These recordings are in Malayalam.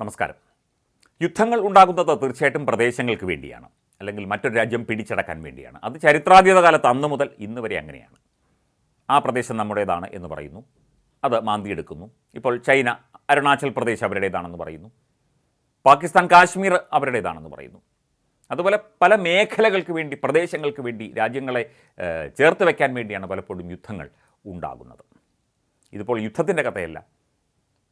നമസ്കാരം. യുദ്ധങ്ങൾ ഉണ്ടാകുന്നത് തീർച്ചയായിട്ടും പ്രദേശങ്ങൾക്ക് വേണ്ടിയാണ്. അല്ലെങ്കിൽ മറ്റൊരു രാജ്യം പിടിച്ചടക്കാൻ വേണ്ടിയാണ്. അത് ചരിത്രാതീത കാലത്ത് അന്ന് മുതൽ ഇന്ന് വരെ അങ്ങനെയാണ്. ആ പ്രദേശം നമ്മുടേതാണ് എന്ന് പറയുന്നു. അത് മാന്തിയെടുക്കുന്നു. ഇപ്പോൾ ചൈന അരുണാചൽ പ്രദേശ് അവരുടേതാണെന്ന് പറയുന്നു. പാകിസ്ഥാൻ കാശ്മീർ അവരുടേതാണെന്ന് പറയുന്നു. അതുപോലെ പല മേഖലകൾക്ക് വേണ്ടി പ്രദേശങ്ങൾക്ക് വേണ്ടി രാജ്യങ്ങളെ ചേർത്ത് വയ്ക്കാൻ വേണ്ടിയാണ് പലപ്പോഴും യുദ്ധങ്ങൾ ഉണ്ടാകുന്നത്. ഇതിപ്പോൾ യുദ്ധത്തിന്റെ കഥയല്ല.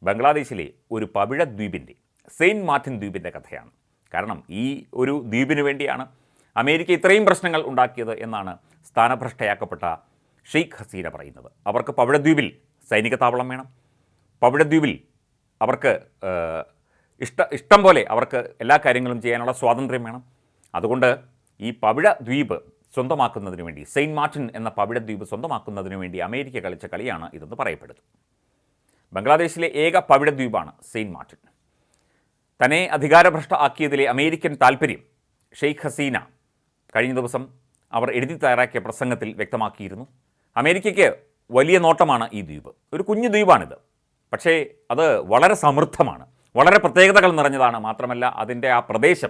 ബംഗ്ലാദേശിലെ ഒരു പവിഴ ദ്വീപിന്റെ സെയിന്റ് മാർട്ടിൻ ദ്വീപിന്റെ കഥയാണ്. കാരണം ഈ ഒരു ദ്വീപിന് വേണ്ടിയാണ് അമേരിക്ക ഇത്രയും പ്രശ്നങ്ങൾ ഉണ്ടാക്കിയത് എന്നാണ് സ്ഥാനഭ്രഷ്ടയാക്കപ്പെട്ട ഷെയ്ഖ് ഹസീന പറയുന്നത്. അവർക്ക് പവിഴദ്വീപിൽ സൈനിക താവളം വേണം. പവിഴദ്വീപിൽ അവർക്ക് ഇഷ്ട ഇഷ്ടം പോലെ അവർക്ക് എല്ലാ കാര്യങ്ങളും ചെയ്യാനുള്ള സ്വാതന്ത്ര്യം വേണം. അതുകൊണ്ട് ഈ പവിഴ ദ്വീപ് സ്വന്തമാക്കുന്നതിന് വേണ്ടി സെയിന്റ് മാർട്ടിൻ എന്ന പവിഴദ്വീപ് സ്വന്തമാക്കുന്നതിന് വേണ്ടി അമേരിക്ക കളിച്ച കളിയാണ് ഇതെന്ന് പറയപ്പെടുന്നത് ബംഗ്ലാദേശിലെ ഏക പവിഴ ദ്വീപാണ് സെയിന്റ് മാർട്ടിൻ. തന്നെ അധികാരഭ്രഷ്ട ആക്കിയതിലെ അമേരിക്കൻ താൽപ്പര്യം ഷെയ്ഖ് ഹസീന കഴിഞ്ഞ ദിവസം അവർ എഴുതി തയ്യാറാക്കിയ പ്രസംഗത്തിൽ വ്യക്തമാക്കിയിരുന്നു. അമേരിക്കയ്ക്ക് വലിയ നോട്ടമാണ് ഈ ദ്വീപ്. ഒരു കുഞ്ഞു ദ്വീപാണിത്. പക്ഷേ അത് വളരെ സമൃദ്ധമാണ്. വളരെ പ്രത്യേകതകൾ നിറഞ്ഞതാണ്. മാത്രമല്ല അതിന്റെ ആ പ്രദേശം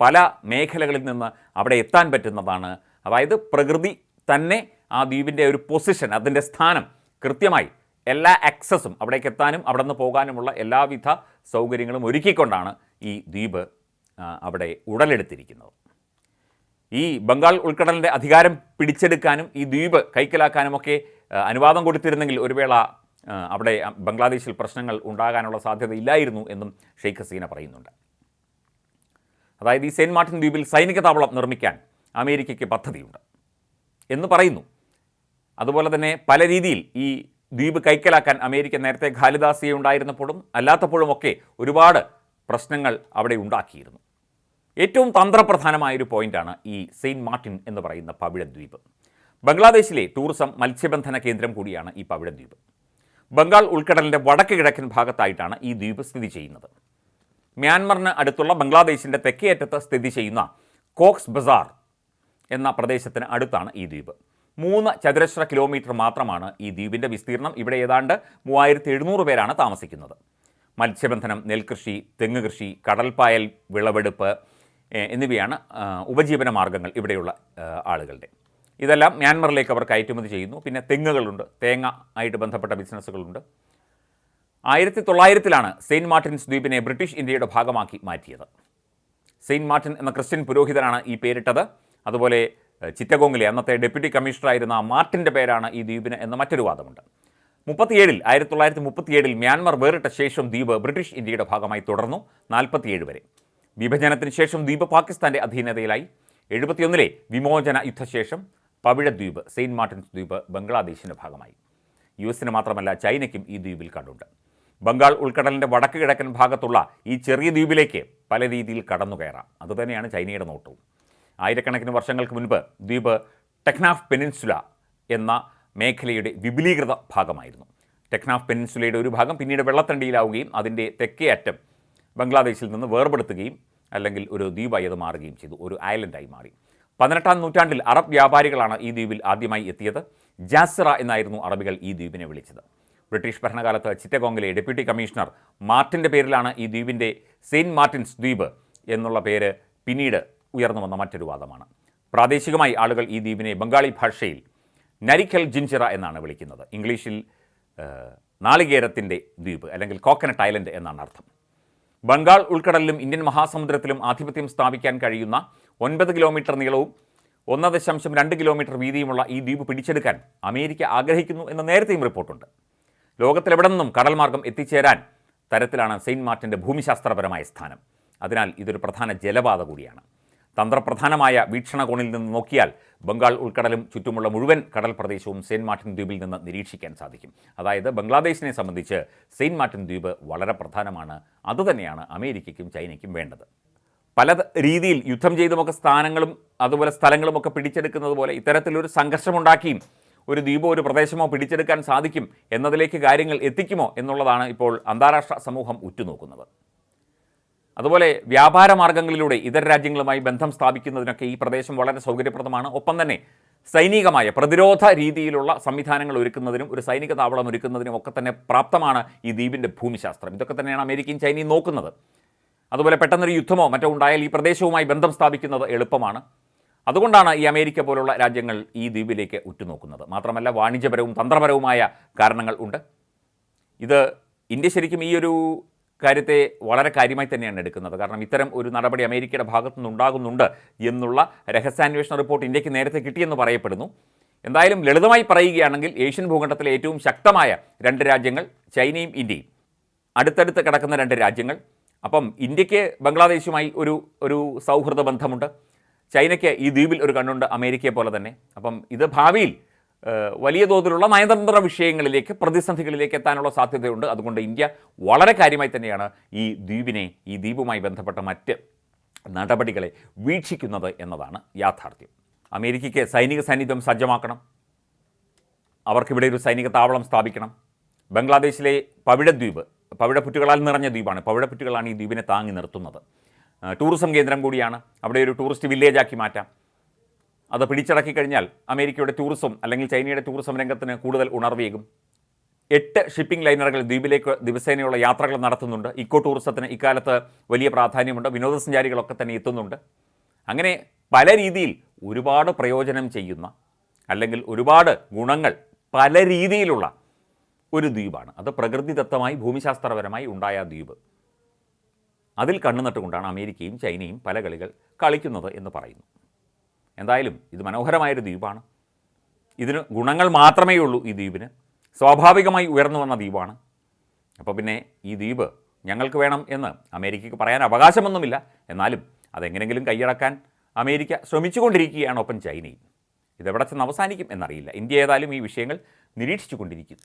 പല മേഖലകളിൽ നിന്ന് അവിടെ എത്താൻ പറ്റുന്നതാണ്. അതായത് പ്രകൃതി തന്നെ ആ ദ്വീപിന്റെ ഒരു പൊസിഷൻ അതിന്റെ സ്ഥാനം കൃത്യമായി എല്ലാ ആക്സസും അവിടേക്ക് എത്താനും അവിടെ നിന്ന് പോകാനുമുള്ള എല്ലാവിധ സൗകര്യങ്ങളും ഒരുക്കിക്കൊണ്ടാണ് ഈ ദ്വീപ് അവിടെ ഉടലെടുത്തിരിക്കുന്നത്. ഈ ബംഗാൾ ഉൾക്കടലിന്റെ അധികാരം പിടിച്ചെടുക്കാനും ഈ ദ്വീപ് കൈക്കലാക്കാനുമൊക്കെ അനുവാദം കൊടുത്തിരുന്നെങ്കിൽ ഒരു വേള അവിടെ ബംഗ്ലാദേശിൽ പ്രശ്നങ്ങൾ ഉണ്ടാകാനുള്ള സാധ്യത ഇല്ലായിരുന്നു എന്നും ഷെയ്ഖ് ഹസീന പറയുന്നുണ്ട്. അതായത് ഈ സെയിന്റ് മാർട്ടിൻ ദ്വീപിൽ സൈനിക താവളം നിർമ്മിക്കാൻ അമേരിക്കയ്ക്ക് പദ്ധതിയുണ്ട് എന്ന് പറയുന്നു. അതുപോലെ തന്നെ പല രീതിയിൽ ഈ ദ്വീപ് കൈക്കലാക്കാൻ അമേരിക്ക നേരത്തെ ഖാലിദാസിയെ ഉണ്ടായിരുന്നപ്പോഴും അല്ലാത്തപ്പോഴുമൊക്കെ ഒരുപാട് പ്രശ്നങ്ങൾ അവിടെ ഉണ്ടാക്കിയിരുന്നു. ഏറ്റവും തന്ത്രപ്രധാനമായൊരു പോയിന്റാണ് ഈ സെയിന്റ് മാർട്ടിൻ എന്ന് പറയുന്ന പവിഴദ്വീപ്. ബംഗ്ലാദേശിലെ ടൂറിസം മത്സ്യബന്ധന കേന്ദ്രം കൂടിയാണ് ഈ പവിഴദ്വീപ്. ബംഗാൾ ഉൾക്കടലിന്റെ വടക്ക് കിഴക്കൻ ഭാഗത്തായിട്ടാണ് ഈ ദ്വീപ് സ്ഥിതി ചെയ്യുന്നത്. മ്യാൻമറിന് അടുത്തുള്ള ബംഗ്ലാദേശിന്റെ തെക്കേയറ്റത്ത് സ്ഥിതി ചെയ്യുന്ന കോക്സ് ബസാർ എന്ന പ്രദേശത്തിന് അടുത്താണ് ഈ ദ്വീപ്. മൂന്ന് ചതുരശ്ര കിലോമീറ്റർ മാത്രമാണ് ഈ ദ്വീപിന്റെ വിസ്തീർണം. ഇവിടെ ഏതാണ്ട് മൂവായിരത്തി എഴുന്നൂറ് പേരാണ് താമസിക്കുന്നത്. മത്സ്യബന്ധനം നെൽകൃഷി തെങ്ങ് കൃഷി കടൽപ്പായൽ വിളവെടുപ്പ് എന്നിവയാണ് ഉപജീവന മാർഗങ്ങൾ ഇവിടെയുള്ള ആളുകളുടെ. ഇതെല്ലാം മ്യാൻമറിലേക്ക് അവർ കയറ്റുമതി ചെയ്യുന്നു. പിന്നെ തെങ്ങുകളുണ്ട്. തേങ്ങ ആയിട്ട് ബന്ധപ്പെട്ട ബിസിനസ്സുകളുണ്ട്. ആയിരത്തി തൊള്ളായിരത്തിലാണ് സെയിന്റ് മാർട്ടിൻസ് ദ്വീപിനെ ബ്രിട്ടീഷ് ഇന്ത്യയുടെ ഭാഗമാക്കി മാറ്റിയത്. സെയിന്റ് മാർട്ടിൻ എന്ന ക്രിസ്ത്യൻ പുരോഹിതനാണ് ഈ പേരിട്ടത്. അതുപോലെ ചിറ്റഗോങ്ങിലെ അന്നത്തെ ഡെപ്യൂട്ടി കമ്മീഷണറായിരുന്ന മാർട്ടിന്റെ പേരാണ് ഈ ദ്വീപിന് എന്ന മറ്റൊരു വാദമുണ്ട്. മുപ്പത്തിയേഴിൽ ആയിരത്തി തൊള്ളായിരത്തി മുപ്പത്തിയേഴിൽ മ്യാൻമർ വേറിട്ട ശേഷം ദ്വീപ് ബ്രിട്ടീഷ് ഇന്ത്യയുടെ ഭാഗമായി തുടർന്നു നാൽപ്പത്തിയേഴ് വരെ. വിഭജനത്തിന് ശേഷം ദ്വീപ് പാകിസ്ഥാന്റെ അധീനതയിലായി. എഴുപത്തിയൊന്നിലെ വിമോചന യുദ്ധശേഷം പവിഴദ്വീപ് സെയിന്റ് മാർട്ടിൻസ് ദ്വീപ് ബംഗ്ലാദേശിന്റെ ഭാഗമായി. യു എസിന് മാത്രമല്ല ചൈനയ്ക്കും ഈ ദ്വീപിൽ കണ്ടുണ്ട് ബംഗാൾ ഉൾക്കടലിന്റെ വടക്ക് കിഴക്കൻ ഭാഗത്തുള്ള ഈ ചെറിയ ദ്വീപിലേക്ക് പല രീതിയിൽ കടന്നു കയറാം അതുതന്നെയാണ് ചൈനയുടെ നോട്ടവും. ആയിരക്കണക്കിന് വർഷങ്ങൾക്ക് മുൻപ് ദ്വീപ് ടെക്നാഫ് പെനിൻസുല എന്ന മേഖലയുടെ വിപുലീകൃത ഭാഗമായിരുന്നു. ടെക്നാഫ് പെനിൻസുലയുടെ ഒരു ഭാഗം പിന്നീട് വെള്ളത്തണ്ടിയിലാവുകയും അതിന്റെ തെക്കേ അറ്റം ബംഗ്ലാദേശിൽ നിന്ന് വേർപെടുത്തുകയും അല്ലെങ്കിൽ ഒരു ദ്വീപായി അത് മാറുകയും ചെയ്തു ഒരു ഐലൻഡായി മാറി. പതിനെട്ടാം നൂറ്റാണ്ടിൽ അറബ് വ്യാപാരികളാണ് ഈ ദ്വീപിൽ ആദ്യമായി എത്തിയത്. ജാസിറ എന്നായിരുന്നു അറബികൾ ഈ ദ്വീപിനെ വിളിച്ചത്. ബ്രിട്ടീഷ് ഭരണകാലത്ത് ചിറ്റഗോങ്ങിലെ ഡെപ്യൂട്ടി കമ്മീഷണർ മാർട്ടിന്റെ പേരിലാണ് ഈ ദ്വീപിന്റെ സെയിന്റ് മാർട്ടിൻസ് ദ്വീപ് എന്നുള്ള പേര് പിന്നീട് ഉയർന്നു വന്ന മറ്റൊരു വാദമാണ്. പ്രാദേശികമായി ആളുകൾ ഈ ദ്വീപിനെ ബംഗാളി ഭാഷയിൽ നരിക്കൽ ജിൻചിറ എന്നാണ് വിളിക്കുന്നത്. ഇംഗ്ലീഷിൽ നാളികേരത്തിന്റെ ദ്വീപ് അല്ലെങ്കിൽ കോക്കനട്ട് ഐലൻഡ് എന്നാണ് അർത്ഥം. ബംഗാൾ ഉൾക്കടലിലും ഇന്ത്യൻ മഹാസമുദ്രത്തിലും ആധിപത്യം സ്ഥാപിക്കാൻ കഴിയുന്ന ഒൻപത് കിലോമീറ്റർ നീളവും ഒന്ന് ദശാംശം രണ്ട് കിലോമീറ്റർ വീതിയുമുള്ള ഈ ദ്വീപ് പിടിച്ചെടുക്കാൻ അമേരിക്ക ആഗ്രഹിക്കുന്നു എന്ന നേരത്തെയും റിപ്പോർട്ടുണ്ട്. ലോകത്തിലെവിടെ നിന്നും കടൽ മാർഗം എത്തിച്ചേരാൻ തരത്തിലാണ് സെയിന്റ് മാർട്ടിന്റെ ഭൂമിശാസ്ത്രപരമായ സ്ഥാനം. അതിനാൽ ഇതൊരു പ്രധാന ജലപാത കൂടിയാണ്. തന്ത്രപ്രധാനമായ വീക്ഷണകോണിൽ നിന്ന് നോക്കിയാൽ ബംഗാൾ ഉൾക്കടലും ചുറ്റുമുള്ള മുഴുവൻ കടൽ പ്രദേശവും സെയിന്റ് മാർട്ടിൻ ദ്വീപിൽ നിന്ന് നിരീക്ഷിക്കാൻ സാധിക്കും. അതായത് ബംഗ്ലാദേശിനെ സംബന്ധിച്ച് സെയിന്റ് മാർട്ടിൻ ദ്വീപ് വളരെ പ്രധാനമാണ്. അതുതന്നെയാണ് അമേരിക്കയ്ക്കും ചൈനയ്ക്കും വേണ്ടത്. പല രീതിയിൽ യുദ്ധം ചെയ്തുമൊക്കെ സ്ഥാനങ്ങളും അതുപോലെ സ്ഥലങ്ങളുമൊക്കെ പിടിച്ചെടുക്കുന്നത് പോലെ ഇത്തരത്തിലൊരു സംഘർഷമുണ്ടാക്കിയും ഒരു ദ്വീപോ ഒരു പ്രദേശമോ പിടിച്ചെടുക്കാൻ സാധിക്കും എന്നതിലേക്ക് കാര്യങ്ങൾ എത്തിക്കുമോ എന്നുള്ളതാണ് ഇപ്പോൾ അന്താരാഷ്ട്ര സമൂഹം ഉറ്റുനോക്കുന്നത്. അതുപോലെ വ്യാപാര മാർഗങ്ങളിലൂടെ ഇതര രാജ്യങ്ങളുമായി ബന്ധം സ്ഥാപിക്കുന്നതിനൊക്കെ ഈ പ്രദേശം വളരെ സൗകര്യപ്രദമാണ്. ഒപ്പം തന്നെ സൈനികമായ പ്രതിരോധ രീതിയിലുള്ള സംവിധാനങ്ങൾ ഒരുക്കുന്നതിനും ഒരു സൈനിക താവളം ഒരുക്കുന്നതിനും ഒക്കെ തന്നെ പ്രാപ്തമാണ് ഈ ദ്വീപിന്റെ ഭൂമിശാസ്ത്രം. ഇതൊക്കെ തന്നെയാണ് അമേരിക്കയും ചൈനയും നോക്കുന്നത്. അതുപോലെ പെട്ടെന്നൊരു യുദ്ധമോ മറ്റോ ഉണ്ടായാൽ ഈ പ്രദേശവുമായി ബന്ധം സ്ഥാപിക്കുന്നത് എളുപ്പമാണ്. അതുകൊണ്ടാണ് ഈ അമേരിക്ക പോലുള്ള രാജ്യങ്ങൾ ഈ ദ്വീപിലേക്ക് ഉറ്റുനോക്കുന്നത്. മാത്രമല്ല വാണിജ്യപരവും തന്ത്രപരവുമായ കാരണങ്ങൾ ഉണ്ട്. ഇത് ഇന്ത്യ ശരിക്കും ഈ ഒരു കാര്യത്തെ വളരെ കാര്യമായി തന്നെയാണ് എടുക്കുന്നത്. കാരണം ഇത്തരം ഒരു നടപടി അമേരിക്കയുടെ ഭാഗത്തു നിന്നുണ്ടാകുന്നുണ്ട് എന്നുള്ള രഹസ്യാന്വേഷണ റിപ്പോർട്ട് ഇന്ത്യയ്ക്ക് നേരത്തെ കിട്ടിയെന്ന് പറയപ്പെടുന്നു. എന്തായാലും ലളിതമായി പറയുകയാണെങ്കിൽ ഏഷ്യൻ ഭൂഖണ്ഡത്തിലെ ഏറ്റവും ശക്തമായ രണ്ട് രാജ്യങ്ങൾ ചൈനയും ഇന്ത്യയും. അടുത്തടുത്ത് കിടക്കുന്ന രണ്ട് രാജ്യങ്ങൾ. അപ്പം ഇന്ത്യയ്ക്ക് ബംഗ്ലാദേശുമായി ഒരു ഒരു സൗഹൃദ ബന്ധമുണ്ട്. ചൈനയ്ക്ക് ഈ ദ്വീപിൽ ഒരു കണ്ണുണ്ട് അമേരിക്കയെ പോലെ തന്നെ. അപ്പം ഇത് ഭാവിയിൽ വലിയ തോതിലുള്ള നയതന്ത്ര വിഷയങ്ങളിലേക്ക് പ്രതിസന്ധികളിലേക്ക് എത്താനുള്ള സാധ്യതയുണ്ട്. അതുകൊണ്ട് ഇന്ത്യ വളരെ കാര്യമായി തന്നെയാണ് ഈ ദ്വീപിനെ ഈ ദ്വീപുമായി ബന്ധപ്പെട്ട മറ്റ് നടപടികളെ വീക്ഷിക്കുന്നത് എന്നതാണ് യാഥാർത്ഥ്യം. അമേരിക്കയ്ക്ക് സൈനിക സാന്നിധ്യം സജ്ജമാക്കണം. അവർക്കിവിടെ ഒരു സൈനിക താവളം സ്ഥാപിക്കണം. ബംഗ്ലാദേശിലെ പവിഴദ്വീപ് പവിഴപ്പുറ്റുകളാൽ നിറഞ്ഞ ദ്വീപാണ്. പവിഴപ്പുറ്റുകളാണ് ഈ ദ്വീപിനെ താങ്ങി നിർത്തുന്നത്. ടൂറിസം കേന്ദ്രം കൂടിയാണ്. അവിടെ ഒരു ടൂറിസ്റ്റ് വില്ലേജാക്കി മാറ്റാം. അത് പിടിച്ചടക്കി കഴിഞ്ഞാൽ അമേരിക്കയുടെ ടൂറിസം അല്ലെങ്കിൽ ചൈനയുടെ ടൂറിസം രംഗത്തിന് കൂടുതൽ ഉണർവേകും എട്ട് ഷിപ്പിംഗ് ലൈനറുകൾ ദ്വീപിലേക്ക് ദിവസേനയുള്ള യാത്രകൾ നടത്തുന്നുണ്ട്. ഇക്കോ ടൂറിസത്തിന് ഇക്കാലത്ത് വലിയ പ്രാധാന്യമുണ്ട്. വിനോദസഞ്ചാരികളൊക്കെ തന്നെ എത്തുന്നുണ്ട്. അങ്ങനെ പല രീതിയിൽ ഒരുപാട് പ്രയോജനം ചെയ്യുന്ന അല്ലെങ്കിൽ ഒരുപാട് ഗുണങ്ങൾ പല രീതിയിലുള്ള ഒരു ദ്വീപാണ്. അത് പ്രകൃതിദത്തമായി ഭൂമിശാസ്ത്രപരമായി ഉണ്ടായ ദ്വീപ്. അതിൽ കണ്ണുനട്ടുകൊണ്ടാണ് അമേരിക്കയും ചൈനയും പല കളികൾ കളിക്കുന്നത് എന്ന് പറയുന്നു. എന്തായാലും ഇത് മനോഹരമായൊരു ദ്വീപാണ്. ഇതിന് ഗുണങ്ങൾ മാത്രമേ ഉള്ളൂ ഈ ദ്വീപിന്. സ്വാഭാവികമായി ഉയർന്നു വന്ന ദ്വീപാണ്. അപ്പോൾ പിന്നെ ഈ ദ്വീപ് ഞങ്ങൾക്ക് വേണം എന്ന് അമേരിക്കയ്ക്ക് പറയാൻ അവകാശമൊന്നുമില്ല. എന്നാലും അതെങ്ങനെങ്കിലും കൈയടക്കാൻ അമേരിക്ക ശ്രമിച്ചുകൊണ്ടിരിക്കുകയാണ് ഒപ്പം ചൈനയും. ഇതെവിടെ ചെന്ന് അവസാനിക്കും എന്നറിയില്ല. ഇന്ത്യ ഏതായാലും ഈ വിഷയങ്ങൾ നിരീക്ഷിച്ചുകൊണ്ടിരിക്കും.